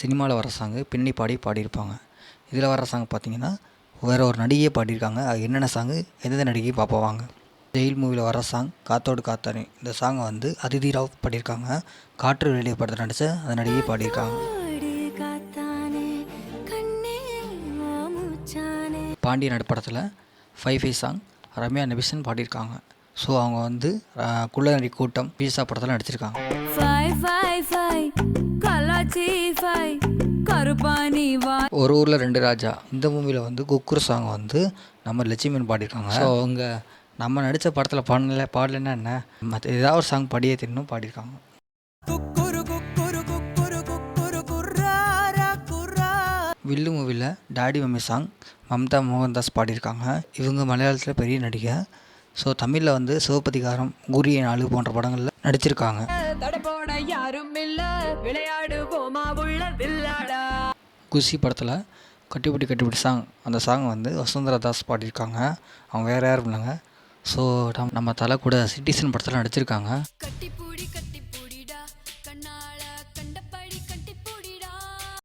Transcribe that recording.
சினிமாவில் வர சாங்கு பின்னணி பாடி பாடியிருப்பாங்க. இதில் வர சாங் பார்த்தீங்கன்னா வேறு ஒரு நடிகையே பாடியிருக்காங்க. அது என்னென்ன சாங்கு எந்தெந்த நடிகை பார்ப்போம் வாங்க? ஜெயில் மூவியில் வர சாங் காத்தோடு காத்தானே. இந்த சாங்கை வந்து அதிதி ராவ் பாடியிருக்காங்க. காற்று வெளியே படத்தில் நடித்த அந்த நடிகை பாடியிருக்காங்க. பாண்டிய நாடு படத்தில் five five song Ramya Nambeesan பாடியிருக்காங்க. ஸோ அவங்க வந்து அஹ், குள்ளநரி கூட்டம் பீஸா படத்தில் நடிச்சிருக்காங்க. ஒரு ஊரில் ரெண்டு ராஜா. இந்த மூவியில் வந்து குக்குரு சாங் வந்து நம்ம லட்சுமணன் பாடியிருக்காங்க. ஸோ அவங்க நம்ம நடித்த படத்தில் பாடல பாடலைன்னா என்ன? மற்ற ஏதாவது ஒரு சாங் படியே தின்னும் பாடியிருக்காங்க. வில்லு மூவியில் daddy mummy song Mamta Mohandas பாடியிருக்காங்க. இவங்க மலையாளத்தில் பெரிய நடிகை. ஸோ தமிழில் வந்து சிவப்பதிகாரம் குரிய நாலு போன்ற படங்களில் நடிச்சிருக்காங்க. குஷி படத்தில் கட்டிப்பிடி கட்டிப்பிடி சாங் அந்த சாங் வந்து வசுந்தரா தாஸ் பாடியிருக்காங்க. அவங்க வேறு யாரும் இல்லைங்க. ஸோ நம்ம தலை கூட சிட்டிசன் படத்தில் நடிச்சிருக்காங்க.